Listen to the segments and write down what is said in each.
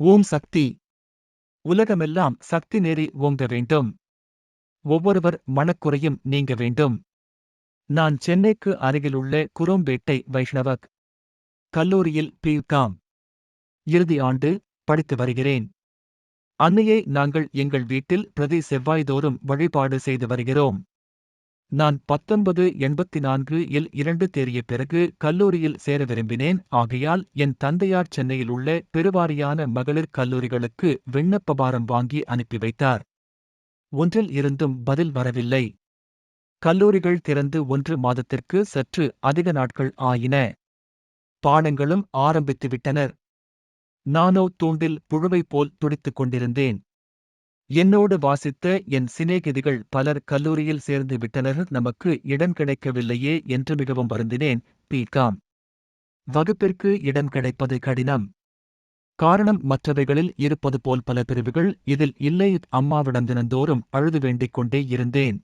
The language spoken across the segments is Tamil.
ஓம் சக்தி. உலகமெல்லாம் சக்தி நெறி ஓங்க வேண்டும். ஒவ்வொருவர் மனக்குறையும் நீங்க வேண்டும். நான் சென்னைக்கு அருகிலுள்ள குரோம்பேட்டை வைஷ்ணவக் கல்லூரியில் பிகாம் இறுதி ஆண்டு படித்து வருகிறேன். அன்னையை நாங்கள் எங்கள் வீட்டில் பிரதி செவ்வாய்தோறும் வழிபாடு செய்து வருகிறோம். நான் பத்தொன்பது எண்பத்தி நான்கு இல் இரண்டு தேறிய பிறகு கல்லூரியில் சேர விரும்பினேன். ஆகையால் என் தந்தையார் சென்னையில் உள்ள பெருவாரியான மகளிர் கல்லூரிகளுக்கு விண்ணப்ப பாரம் வாங்கி அனுப்பி வைத்தார். ஒன்றில் இருந்தும் பதில் வரவில்லை. கல்லூரிகள் திறந்து ஒன்று மாதத்திற்கு சற்று அதிக நாட்கள் ஆயின. பாடங்களும் ஆரம்பித்துவிட்டனர். நானோ தூண்டில் புழுவைப் போல் துடித்துக் கொண்டிருந்தேன். என்னோடு வாசித்த என் சிநேகிதிகள் பலர் கல்லூரியில் சேர்ந்து விட்டனர். நமக்கு இடம் கிடைக்கவில்லையே என்று மிகவும் வருந்தினேன். பிகாம். வகுப்பிற்கு இடம் கிடைப்பது கடினம். காரணம் மற்றவைகளில் இருப்பது போல் பல பிரிவுகள் இதில் இல்லை. அம்மாவிடம் தினந்தோறும் அழுது வேண்டிக் கொண்டே இருந்தேன்.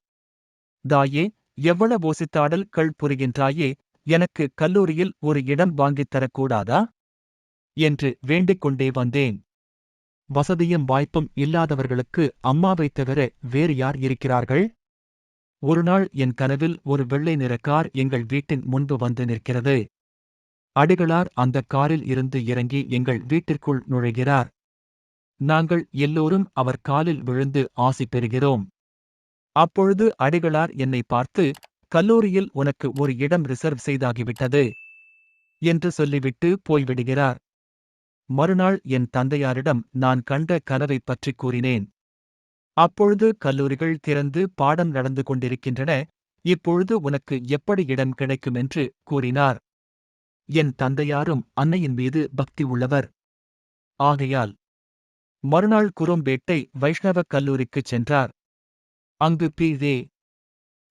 தாயே எவ்வளவு ஓசித்தாடல் கள் புரிகின்றாயே? எனக்கு கல்லூரியில் ஒரு இடம் வாங்கித் தரக்கூடாதா? என்று வேண்டிக் கொண்டே வந்தேன். வசதியும் வாய்ப்பும் இல்லாதவர்களுக்கு அம்மாவைத் தவிர வேறு யார் இருக்கிறார்கள்? ஒருநாள் என் கனவில் ஒரு வெள்ளை நிற கார் எங்கள் வீட்டின் முன்பு வந்து நிற்கிறது. அடிகளார் அந்த காரில் இருந்து இறங்கி எங்கள் வீட்டிற்குள் நுழைகிறார். நாங்கள் எல்லோரும் அவர் காலில் விழுந்து ஆசி பெறுகிறோம். அப்பொழுது அடிகளார் என்னை பார்த்து கல்லூரியில் உனக்கு ஒரு இடம் ரிசர்வ் செய்தாகிவிட்டது என்று சொல்லிவிட்டு போய்விடுகிறார். மறுநாள் என் தந்தையாரிடம் நான் கண்ட கனவைப் பற்றிக் கூறினேன். அப்பொழுது கல்லூரிகள் திறந்து பாடம் நடந்து கொண்டிருக்கின்றன இப்பொழுது உனக்கு எப்படி இடம் கிடைக்கும் என்று கூறினார். என் தந்தையாரும் அன்னையின் மீது பக்தி உள்ளவர். ஆகையால் மறுநாள் குரோம்பேட்டை வைஷ்ணவ கல்லூரிக்குச் சென்றார். அங்கு பி. தே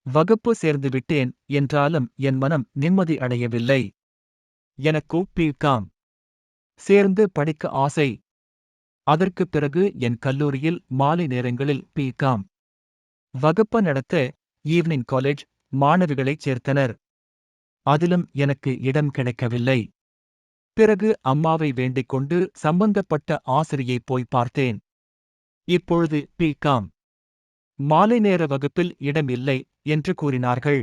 வகுப்பு சேர்ந்து விட்டேன் என்றாலும் என் மனம் நிம்மதி அடையவில்லை. எனக்கு பி. காம். சேர்ந்து படிக்க ஆசை. அதற்குப் பிறகு என் கல்லூரியில் மாலை நேரங்களில் பி. காம். வகுப்பு நடத்த ஈவினிங் காலேஜ் மாணவிகளைச் சேர்த்தனர். அதிலும் எனக்கு இடம் கிடைக்கவில்லை. பிறகு அம்மாவை வேண்டிக் கொண்டு சம்பந்தப்பட்ட ஆசிரியை போய் பார்த்தேன். இப்பொழுது பி. காம். மாலை நேர வகுப்பில் இடம் இல்லை என்று கூறினார்கள்.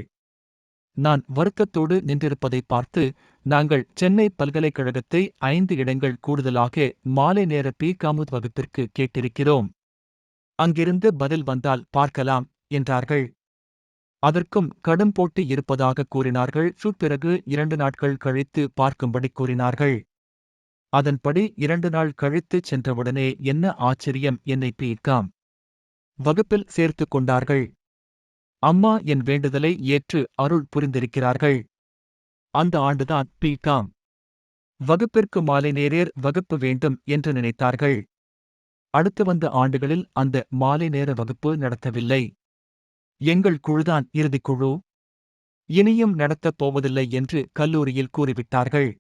நான் வருத்தத்தோடு நின்றிருப்பதை பார்த்து நாங்கள் சென்னை பல்கலைக்கழகத்தை ஐந்து இடங்கள் கூடுதலாக மாலை நேர பி. காமுத் வகுப்பிற்கு கேட்டிருக்கிறோம். அங்கிருந்து பதில் வந்தால் பார்க்கலாம் என்றார்கள். அதற்கும் கடும் போட்டி இருப்பதாக கூறினார்கள். பிறகு இரண்டு நாட்கள் கழித்து பார்க்கும்படி கூறினார்கள். அதன்படி இரண்டு நாள் கழித்து சென்றவுடனே என்ன ஆச்சரியம் என்னை பி காம் வகுப்பில் சேர்த்துக் கொண்டார்கள். அம்மா என் வேண்டுதலை ஏற்று அருள் புரிந்திருக்கிறார்கள். அந்த ஆண்டுதான் பி காம் வகுப்பிற்கு மாலை நேரேர் வகுப்பு வேண்டும் என்று நினைத்தார்கள். அடுத்து வந்த ஆண்டுகளில் அந்த மாலை நேர வகுப்பு நடத்தவில்லை. எங்கள் குழுதான் இறுதிக் குழு. இனியும் நடத்தப் போவதில்லை என்று கல்லூரியில் கூறிவிட்டார்கள்.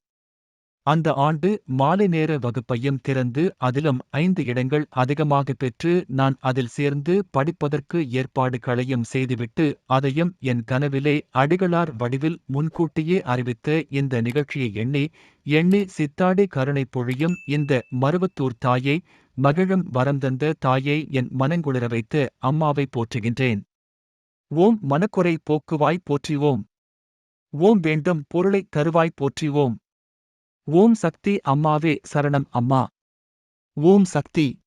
அந்த ஆண்டு மாலை நேர வகுப்பையும் திறந்து அதிலும் ஐந்து இடங்கள் அதிகமாக பெற்று நான் அதில் சேர்ந்து படிப்பதற்கு ஏற்பாடுகளையும் செய்துவிட்டு அதையும் என் கனவிலே அடிகளார் வடிவில் முன்கூட்டியே அறிவித்த இந்த நிகழ்ச்சியை எண்ணி எண்ணி சித்தாடி கருணை பொழியும் இந்த மருவத்தூர் தாயை மகிழும் வரம் தந்த தாயை என் மனங்குளிர வைத்து அம்மாவை போற்றுகின்றேன். ஓம் மனக்குறை போக்குவாய் போற்றிவோம். ஓம் வேண்டும் பொருளை தருவாய் போற்றிவோம். ஓம் சக்தி அம்மாவே சரணம் அம்மா. ஓம் சக்தி.